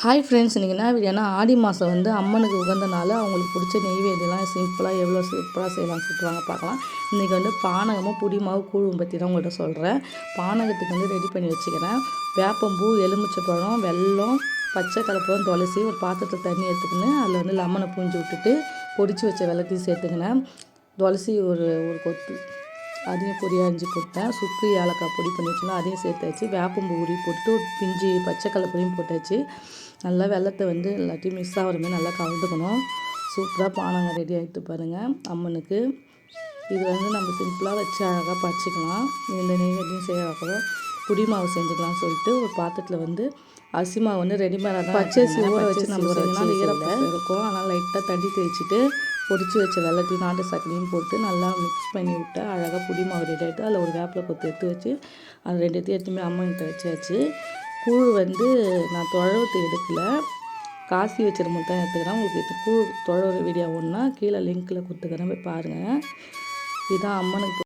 Hi friends இன்றைக்கி என்ன வீடியோனா ஆடி மாதம் வந்து அம்மனுக்கு உகந்தனால அவங்களுக்கு பிடிச்ச நெய்வேதியெல்லாம் சிம்பிளாக எவ்வளோ சூப்பராக செய்யலாம் சொல்லிட்டு பார்க்கலாம். இன்றைக்கி வந்து பானகமும் புடி மாவு கூழும் பற்றி தான் உங்கள்கிட்ட சொல்கிறேன் பானகத்துக்கு வந்து ரெடி பண்ணி வச்சுக்கிறேன். வேப்பம்பூ எலுமிச்சைப்பழம் வெல்லம் பச்சை கலப்படம் துளசி ஒரு பாத்திரத்தில் தண்ணி எடுத்துக்கின்னு அதில் வந்து லெமனை பூஞ்சி விட்டுட்டு பொடிச்சு வச்ச வெள்ளத்தையும் சேர்த்துக்கினேன். துளசி ஒரு ஒரு கொத்து அதையும் பொடியாக அரிஞ்சு போட்டேன். சுக்கு ஏலக்காய் பொடி பண்ணி வச்சுருந்தோம் அதையும் சேர்த்தாச்சு வேப்பம்பு உரி போட்டு ஒரு பிஞ்சு பச்சைக்கடலை பொடியும் போட்டாச்சு நல்லா வெள்ளத்தை வந்து எல்லாத்தையும் மிக்ஸ் ஆகிற மாதிரி நல்லா கலந்துக்கணும். சூப்பராக பானங்க ரெடி ஆகிட்டு பாருங்கள் அம்மனுக்கு இது வந்து நம்ம சிம்பிளாக வச்சு அழகாக பறிச்சிக்கலாம். இந்த நெய்வேத்தியம் செய்யறப்போ புடி மாவு செஞ்சுக்கலாம்னு சொல்லிட்டு ஒரு பாத்திரத்தில் வந்து அரிசி மாவு வந்து ரெடிமேடாக பச்சரிசி ஊற வச்சு நம்ம செய்யலாம். ஈரப்பதம் இருக்கும். அதனால் லைட்டாக தண்ணி தேய்ச்சிட்டு பொடிச்சு வச்ச வெள்ளத்தையும் நாட்டு சக்கரையும் போட்டு நல்லா மிக்ஸ் பண்ணி விட்டு அழகாக புடி மாவு ரெடி ஆகிட்டு அதில் ஒரு வேப்பிலை கொத்து எடுத்து வச்சு அது ரெண்டுத்தையும் எடுத்துமே அம்மன்கிட்ட வச்சாச்சு. கூழ் வந்து நான் தொழவத்து எடுக்கல. காசி வச்சுரு மட்டும் தான் எடுத்துக்கிறேன். உங்களுக்கு இது கூழ் தொழவு வீடியோ ஒன்றா கீழே லிங்க்கில் கொடுத்துக்கிறேன். போய் பாருங்கள் இதுதான் அம்மனுக்கு